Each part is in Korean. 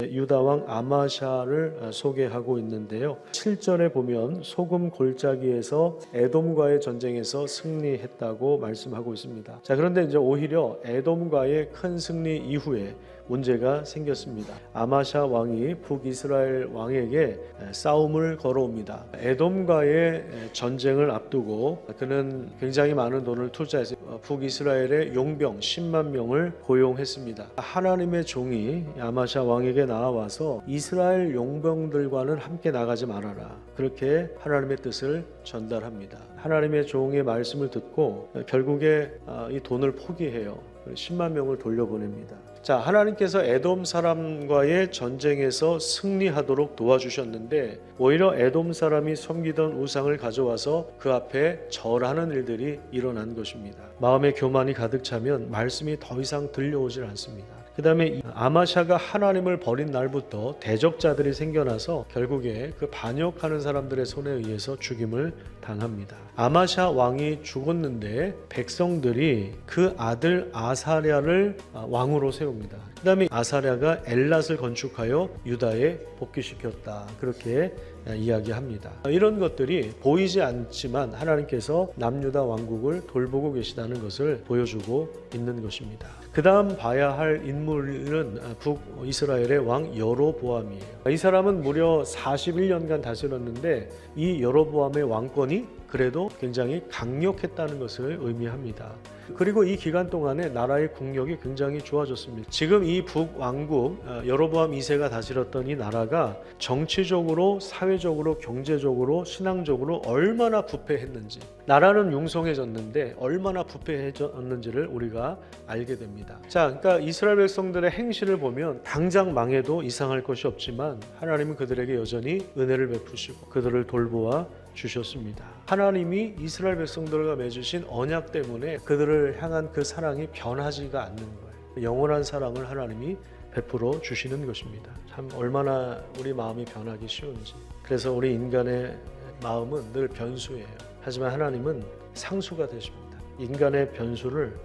유다 왕 아마샤를 소개하고 있는데요. 7절에 보면 소금 골짜기에서 에돔과의 전쟁에서 승리했다고 말씀하고 있습니다. 자, 그런데 이제 오히려 에돔과의 큰 승리 이후에 문제가 생겼습니다. 아마샤 왕이 북이스라엘 왕에게 싸움을 걸어옵니다. 에돔과의 전쟁을 앞두고 그는 굉장히 많은 돈을 투자해서 북이스라엘의 용병 10만 명을 고용했습니다. 하나님의 종이 아마샤 왕에게 나와서 이스라엘 용병들과는 함께 나가지 말아라. 그렇게 하나님의 뜻을 전달합니다. 하나님의 종의 말씀을 듣고 결국에 이 돈을 포기해요. 10만 명을 돌려보냅니다. 자, 하나님께서 에돔 사람과의 전쟁에서 승리하도록 도와주셨는데 오히려 에돔 사람이 섬기던 우상을 가져와서 그 앞에 절하는 일들이 일어난 것입니다. 마음의 교만이 가득 차면 말씀이 더 이상 들려오질 않습니다. 그 다음에 아마샤가 하나님을 버린 날부터 대적자들이 생겨나서 결국에 그 반역하는 사람들의 손에 의해서 죽임을 당합니다. 아마샤 왕이 죽었는데 백성들이 그 아들 아사랴를 왕으로 세웁니다. 그 다음에 아사랴가 엘랏을 건축하여 유다에 복귀시켰다. 그렇게 이야기합니다. 이런 것들이 보이지 않지만 하나님께서 남유다 왕국을 돌보고 계시다는 것을 보여주고 있는 것입니다. 그 다음 봐야 할 인물 은 북이스라엘의 왕 여로보암이에요. 이 사람은 무려 41년간 다스렸는데 이 여로보암의 왕권이 그래도 굉장히 강력했다는 것을 의미합니다. 그리고 이 기간 동안에 나라의 국력이 굉장히 좋아졌습니다. 지금 이 북왕국 여로보암 2세가 다스렸던 이 나라가 정치적으로, 사회적으로, 경제적으로, 신앙적으로 얼마나 부패했는지 나라는 융성해졌는데 얼마나 부패해졌는지를 우리가 알게 됩니다. 자, 그러니까 이스라엘 백성들의 행실을 보면 당장 망해도 이상할 것이 없지만 하나님은 그들에게 여전히 은혜를 베푸시고 그들을 돌보아 주셨습니다. 하나님이 이스라엘 백성들과 맺으신 언약 때문에 그들을 향한 그 사랑이 변하지가 않는 거예요. 영원한 사랑을 하나님이 베풀어 주시는 것입니다. 참 얼마나 우리 마음이 변하기 쉬운지. 그래서 우리 인간의 마음은 늘 변수예요. 하지만 하나님은 상수가 되십니다. 인간의 변수를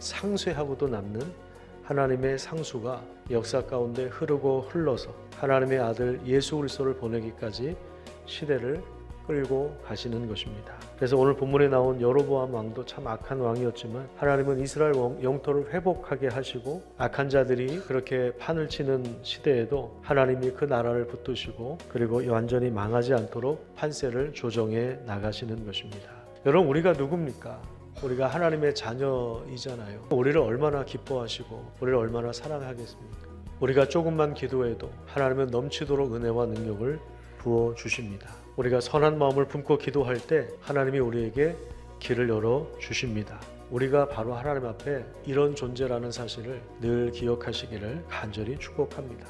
상쇄하고도 남는 하나님의 상수가 역사 가운데 흐르고 흘러서 하나님의 아들 예수 그리스도를 보내기까지 시대를 끌고 가시는 것입니다. 그래서 오늘 본문에 나온 여로보암 왕도 참 악한 왕이었지만 하나님은 이스라엘 영토를 회복하게 하시고 악한 자들이 그렇게 판을 치는 시대에도 하나님이 그 나라를 붙드시고 그리고 완전히 망하지 않도록 판세를 조정해 나가시는 것입니다. 여러분 우리가 누굽니까? 우리가 하나님의 자녀이잖아요. 우리를 얼마나 기뻐하시고 우리를 얼마나 사랑하겠습니까? 우리가 조금만 기도해도 하나님은 넘치도록 은혜와 능력을 부어 주십니다. 우리가 선한 마음을 품고 기도할 때 하나님이 우리에게 길을 열어 주십니다. 우리가 바로 하나님 앞에 이런 존재라는 사실을 늘 기억하시기를 간절히 축복합니다.